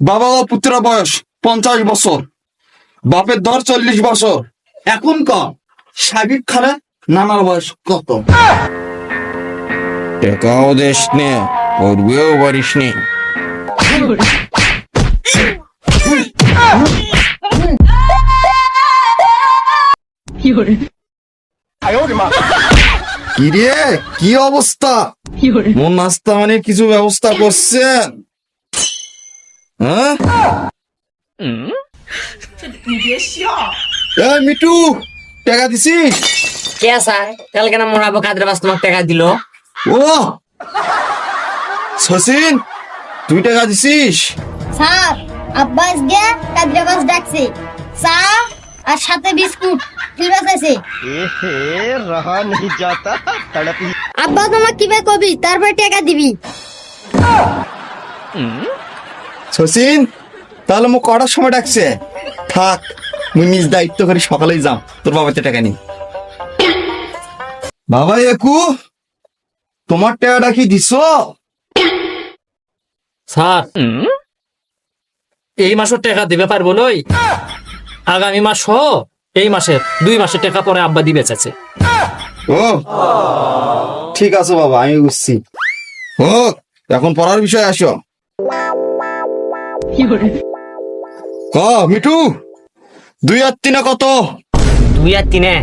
বাবা ও পুত্র বয়স পঞ্চাশ বছর। বাপের ধর চল্লিশ বছর। এখন ক? সাকিব খানের নানার বয়স কত? টেকাও দেশ নে করবেও পারিস নে। কি রে? কি অবস্থা? মন নাস্তা মানে কিছু ব্যবস্থা করছেন? হ্যাঁ? এই মিটু টাকা দিছিস কে স্যার? কালকে না মোরাবো কাদের দিল? তুই টেকা দিছিস? স্যার আব্বাস গে ডাকছে? চা আর সাথে বিস্কুট ফিরে আছে রহা নেই যাতা তড়পি আব্বাস আমাকে কবি তারপর টাকা দিবি। শচীন তাহলে মোক কটার সময় ডাকছে। থাক মুই নিজ দায়িত্ব করে সকালেই যাম। তোর বাবাতে টাকা নি বাবা একু তোমার টাকাটা কি দিছ? স্যার এই মাসের টাকা দিবে পারব লই আগামী মাস হ এই মাসের দুই মাসের টাকা পরে আব্বা দিবে চাচ্ছে ও ঠিক আছে বাবা আমি বুঝছি। হোক এখন পড়ার বিষয় আসো। ক মিঠু? দুই আর তিনে কত? দুই আর তিনে।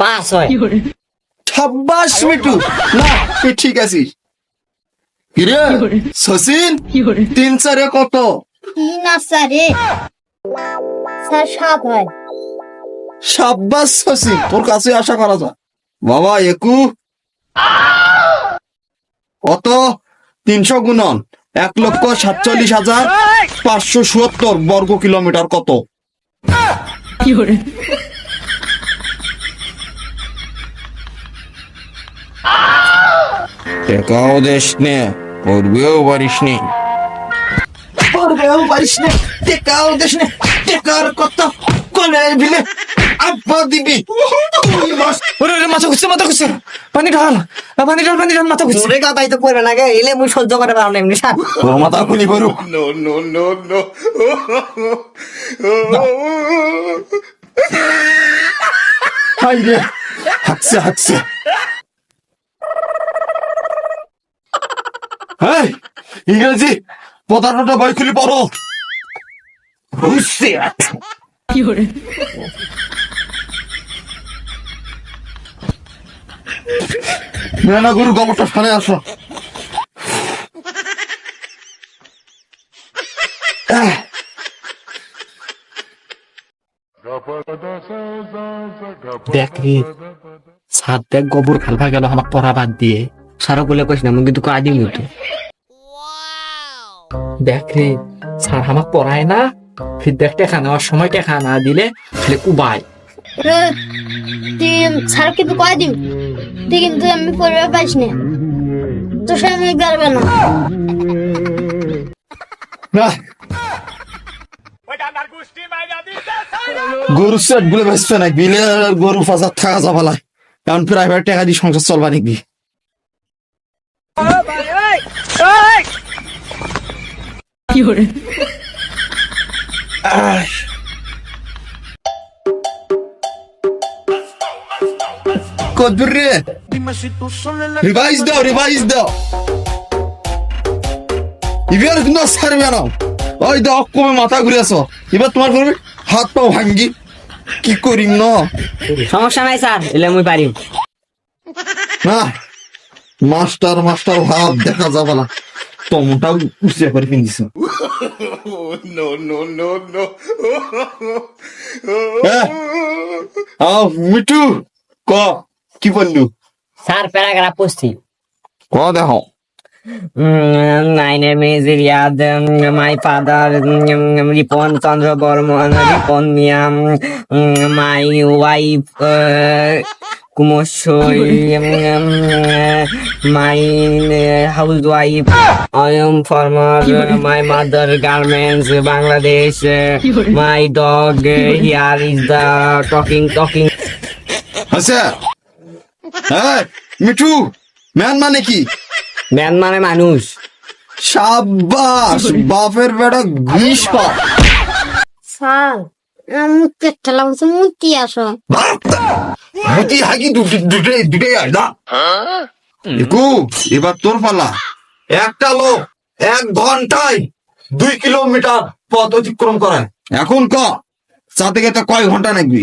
পাঁচ হয়। ছাব্বাস মিঠু। না তুই ঠিক আছিস। কিরে? শচীন? তিন চারে কত? তিন আর চারে? স্যার সাত হয়। সাব্বাস শচীন। তোর কাছে আশা করা যায়। বাবা একু। কত? তিনশো গুণন এক লক্ষ সাতচল্লিশ হাজার পাঁচশো চুয়াত্তর বর্গ কিলোমিটার কত? টেকাও দেশ নে করবেও পারিস নে। করবেও পারিস নে টেকাও দেশ নে টেকার কত কোনে দিলে আব্বা দিবি। ওরে ওরে মাথা ঘুরছে মাথা ঘুরছে। পানি ঢাল পানি ঢাল পানি ঢাল মাথা ঘুরছে। ওরে গাদাই তো পড়বে না গে এলে মুই সহ্য করে পারলাম না এমনি স্যার ওর মাথা খুলি পড়ু নো নো নো নো হাই রে হাকছে হাকছে। এই ইংরেজি পদার্থটা বই খুলি পড়ো oh, হুসিয়াত কি ওরে না গুরু গোবরটা ফানে আসো। দেখ রে সাত দেখ গোবর গেল পড়া বাদ দিয়ে। সারা বলে কইস না মুই কিন্তু কয়া দিম তো দেখ রে স্যার আমাকে পড়ায় না ফির দেখ টেকা নেওয়ার সময় টেকা না দিলে খালি উবাই এ, স্যার কিন্তু কয় তুই কিন্তু আমি পরিবার পাইস না তো সে আমি গারবে না। না গরু সেট বলে বেসবে না বিলে গরু ফাজার থাকা যাবা লাই এখন প্রাইভেট টাকা দিয়ে সংসার চলবা নাকি? আহ। কদ্দুর রে রিভাইজ দাও রিভাইজ দাও। এবার কিন্তু ছাড়বে না। ওই দাও কমে মাথা ঘুরেছ এবার তোমার করবে হাত পা ভাঙ্গি। কি করিম না? সমস্যা নাই স্যার এলে মুই পারিম। না মাস্টার মাস্টার ভাব দেখা যাবে না। টমটাও উচিয়া করে পিন্দিস নো নো নো নো আও মিটু ক? কি বললু স্যার প্যারাগ্রাফ পড়ছি ক দেখো Mm, my name is Riyad. Um, my father, um, Ripon Chandra Bormon, Ripon Miam. Um, my wife, uh, Kumoshoi. Um, um, uh, my uh, housewife. I am farmer. Uh, my mother হ্যাঁ Mithu man মানে কি? Ban মানে মানুষ। সাব্বাস বাপের বেটা ঘুষ খা স্যার আমি পেটটা মুতি আসো। মুতি দুটো দুটো না এবার তোর পালা। একটা লোক এক ঘন্টায় দুই কিলোমিটার পথ অতিক্রম করে। এখন ক? চা থেকে তো কয় ঘণ্টা নাকবি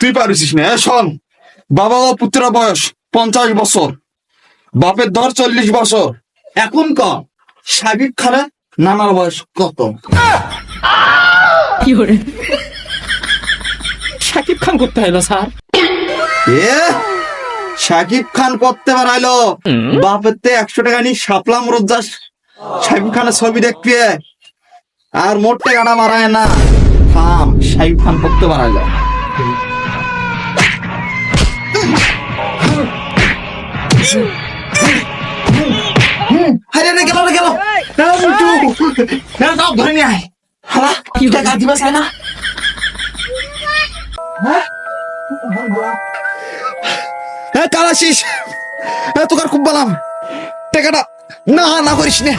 তুই পারিস না শোন। বাবা ও পুত্র বয়স পঞ্চাশ বছর বাপের ধর চল্লিশ বছর। এখন ক সাকিব খানের নানার বয়স কত? শাকিব খান করতে হলো স্যার। এ সাকিব খান করতে পারাইলো বাপের তে একশো টাকা নি সাপলাম রোজাস সাকিব খানের ছবি দেখবি আর মোট টাকাটা মারায় না। থাম সাকিব খান করতে পারাইলো না দাও ধরে নিয়ে আয়। হালা টাকা দিবা চাই না হ্যাঁ কাল আসিস। হ্যাঁ তোকার খুব বলাম। টাকাটা না না করিস নে।